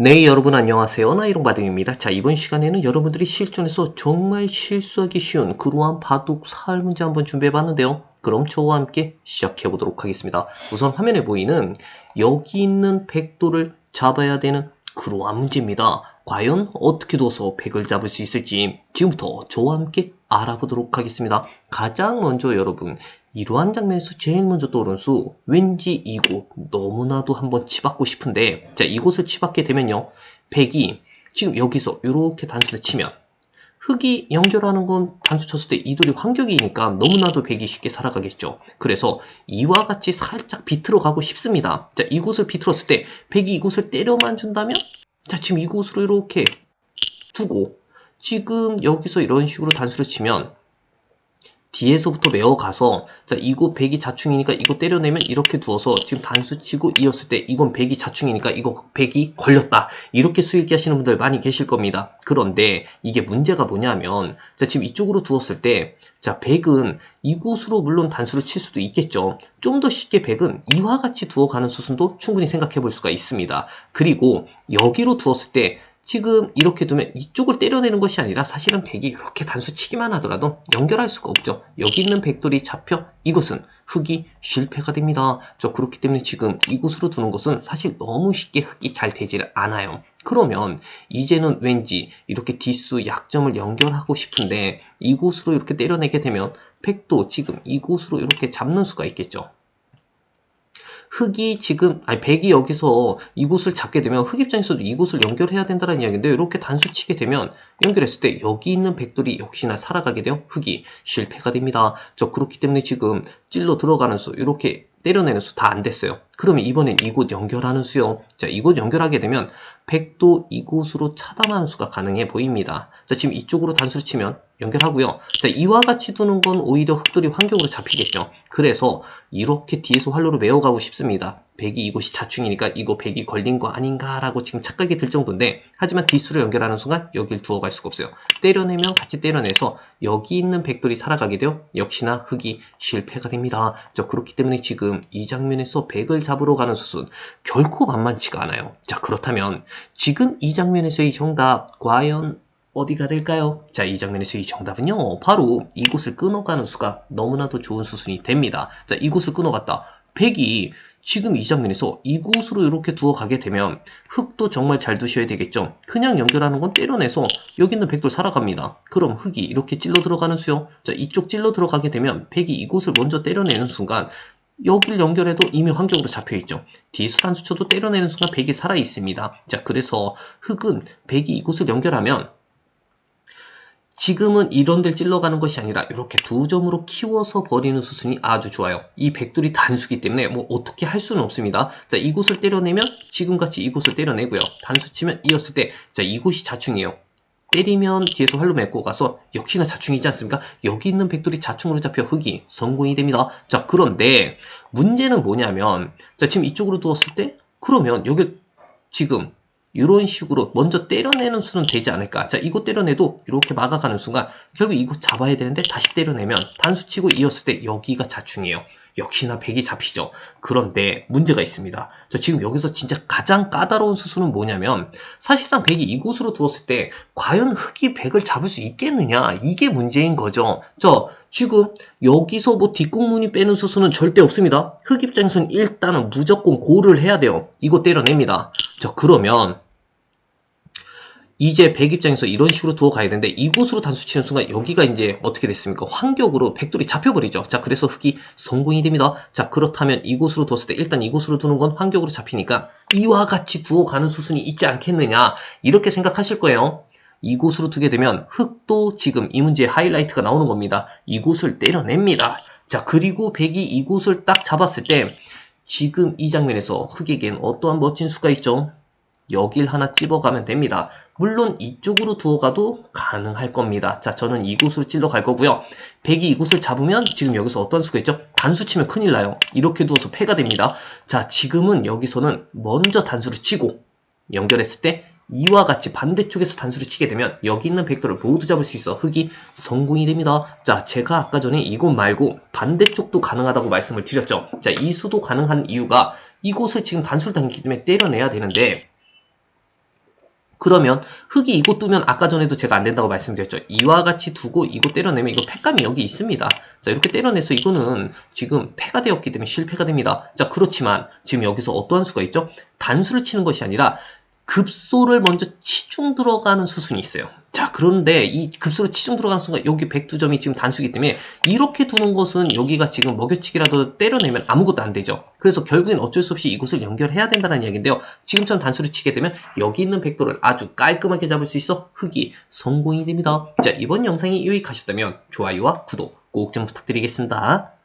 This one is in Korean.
네, 여러분 안녕하세요. 나이롱바둥입니다. 자, 이번 시간에는 여러분들이 실전에서 정말 실수하기 쉬운 그러한 바둑 사활 문제 한번 준비해 봤는데요. 그럼 저와 함께 시작해 보도록 하겠습니다. 우선 화면에 보이는 여기 있는 백도를 잡아야 되는 그러한 문제입니다. 과연 어떻게 둬서 백을 잡을 수 있을지 지금부터 저와 함께 알아보도록 하겠습니다. 가장 먼저 여러분 이러한 장면에서 제일 먼저 떠오르는 수 왠지 이곳 너무나도 한번 치받고 싶은데 자 이곳을 치받게 되면요 백이 지금 여기서 이렇게 단수를 치면 흙이 연결하는 건 단수 쳤을 때 이돌이 환격이니까 너무나도 백이 쉽게 살아가겠죠. 그래서 이와 같이 살짝 비틀어 가고 싶습니다. 자, 이곳을 비틀었을 때 백이 이곳을 때려만 준다면 자, 지금 이곳으로 이렇게 두고 지금 여기서 이런 식으로 단수를 치면 뒤에서부터 메어가서 자 이거 백이 자충이니까 이거 때려내면 이렇게 두어서 지금 단수 치고 이었을 때 이건 백이 자충이니까 이거 백이 걸렸다. 이렇게 수익기 하시는 분들 많이 계실 겁니다. 그런데 이게 문제가 뭐냐면 자 지금 이쪽으로 두었을 때자 백은 이곳으로 물론 단수를 칠 수도 있겠죠. 좀 더 쉽게 백은 이와 같이 두어가는 수순도 충분히 생각해 볼 수가 있습니다. 그리고 여기로 두었을 때 지금 이렇게 두면 이쪽을 때려내는 것이 아니라 사실은 백이 이렇게 단수 치기만 하더라도 연결할 수가 없죠. 여기 있는 백돌이 잡혀 이것은 흙이 실패가 됩니다. 저 그렇기 때문에 지금 이곳으로 두는 것은 사실 너무 쉽게 흙이 잘 되질 않아요. 그러면 이제는 왠지 이렇게 뒷수 약점을 연결하고 싶은데 이곳으로 이렇게 때려내게 되면 백도 지금 이곳으로 이렇게 잡는 수가 있겠죠. 흙이 지금 아니 백이 여기서 이곳을 잡게 되면 흙 입장에서도 이곳을 연결해야 된다는 이야기인데 이렇게 단수 치게 되면 연결했을 때 여기 있는 백돌이 역시나 살아가게 되어 흙이 실패가 됩니다. 저 그렇기 때문에 지금 찔러 들어가는 수 이렇게 때려내는 수 다 안 됐어요. 그러면 이번엔 이곳 연결하는 수요. 자, 이곳 연결하게 되면 백도 이곳으로 차단하는 수가 가능해 보입니다. 자, 지금 이쪽으로 단수를 치면 연결하고요. 자, 이와 같이 두는 건 오히려 흙들이 환경으로 잡히겠죠. 그래서 이렇게 뒤에서 활로로 메어가고 싶습니다. 백이 이곳이 자충이니까 이거 백이 걸린 거 아닌가 라고 지금 착각이 들 정도인데 하지만 뒷수를 연결하는 순간 여길 두어 갈 수가 없어요. 때려내면 같이 때려내서 여기 있는 백돌이 살아가게 되어 역시나 흙이 실패가 됩니다. 저 그렇기 때문에 지금 이 장면에서 백을 잡으러 가는 수순 결코 만만치가 않아요. 자 그렇다면 지금 이 장면에서의 정답 과연 어디가 될까요? 자, 이 장면에서 이 정답은요, 바로 이곳을 끊어가는 수가 너무나도 좋은 수순이 됩니다. 자, 이곳을 끊어갔다. 백이 지금 이 장면에서 이곳으로 이렇게 두어 가게 되면 흙도 정말 잘 두셔야 되겠죠. 그냥 연결하는 건 때려내서 여기 있는 백도 살아갑니다. 그럼 흙이 이렇게 찔러 들어가는 수요. 자, 이쪽 찔러 들어가게 되면 백이 이곳을 먼저 때려내는 순간 여길 연결해도 이미 환경으로 잡혀있죠. 뒤에서 단수쳐도 때려내는 순간 백이 살아있습니다. 자, 그래서 흙은 백이 이곳을 연결하면 지금은 이런 데를 찔러가는 것이 아니라 이렇게 두 점으로 키워서 버리는 수순이 아주 좋아요. 이 백돌이 단수기 때문에 뭐 어떻게 할 수는 없습니다. 자, 이곳을 때려내면 지금같이 이곳을 때려내고요. 단수 치면 이었을 때, 자, 이곳이 자충이에요. 때리면 뒤에서 활로 메고 가서 역시나 자충이지 않습니까? 여기 있는 백돌이 자충으로 잡혀 흙이 성공이 됩니다. 자, 그런데 문제는 뭐냐면, 자, 지금 이쪽으로 두었을 때, 그러면 여기 지금 이런 식으로 먼저 때려내는 수는 되지 않을까. 자, 이거 때려내도 이렇게 막아가는 순간 결국 이거 잡아야 되는데 다시 때려내면 단수 치고 이었을 때 여기가 자충이에요. 역시나 백이 잡히죠. 그런데 문제가 있습니다. 자, 지금 여기서 진짜 가장 까다로운 수순은 뭐냐면 사실상 백이 이곳으로 두었을 때 과연 흙이 백을 잡을 수 있겠느냐 이게 문제인 거죠. 저 지금 여기서 뭐 뒷공문이 빼는 수순은 절대 없습니다. 흙 입장에서는 일단은 무조건 고를 해야 돼요. 이거 때려냅니다. 자 그러면 이제 백 입장에서 이런 식으로 두어 가야 되는데 이곳으로 단수 치는 순간 여기가 이제 어떻게 됐습니까? 환격으로 백돌이 잡혀버리죠. 자 그래서 흙이 성공이 됩니다. 자 그렇다면 이곳으로 뒀을 때 일단 이곳으로 두는 건 환격으로 잡히니까 이와 같이 두어 가는 수순이 있지 않겠느냐 이렇게 생각하실 거예요. 이곳으로 두게 되면 흙도 지금 이 문제의 하이라이트가 나오는 겁니다. 이곳을 때려냅니다. 자 그리고 백이 이곳을 딱 잡았을 때 지금 이 장면에서 흙에겐 어떠한 멋진 수가 있죠? 여길 하나 찝어가면 됩니다. 물론 이쪽으로 두어가도 가능할 겁니다. 자, 저는 이곳으로 찔러 갈 거고요. 백이 이곳을 잡으면 지금 여기서 어떤 수가 있죠? 단수 치면 큰일 나요. 이렇게 두어서 패가 됩니다. 자, 지금은 여기서는 먼저 단수를 치고 연결했을 때 이와 같이 반대쪽에서 단수를 치게 되면 여기 있는 백도를 모두 잡을 수 있어 흙이 성공이 됩니다. 자, 제가 아까 전에 이곳 말고 반대쪽도 가능하다고 말씀을 드렸죠. 자, 이 수도 가능한 이유가 이곳을 지금 단수를 당기기 때문에 때려내야 되는데 그러면 흙이 이곳 두면 아까 전에도 제가 안 된다고 말씀드렸죠. 이와 같이 두고 이곳 때려내면 이거 팩감이 여기 있습니다. 자 이렇게 때려내서 이거는 지금 패가 되었기 때문에 실패가 됩니다. 자 그렇지만 지금 여기서 어떠한 수가 있죠? 단수를 치는 것이 아니라 급소를 먼저 치중 들어가는 수순이 있어요. 자, 그런데 이 급소로 치중 들어가는 순간 여기 백두점이 지금 단수기 때문에 이렇게 두는 것은 여기가 지금 먹여치기라도 때려내면 아무것도 안 되죠. 그래서 결국엔 어쩔 수 없이 이곳을 연결해야 된다는 이야기인데요. 지금처럼 단수를 치게 되면 여기 있는 백도를 아주 깔끔하게 잡을 수 있어 흙이 성공이 됩니다. 자, 이번 영상이 유익하셨다면 좋아요와 구독 꼭 좀 부탁드리겠습니다.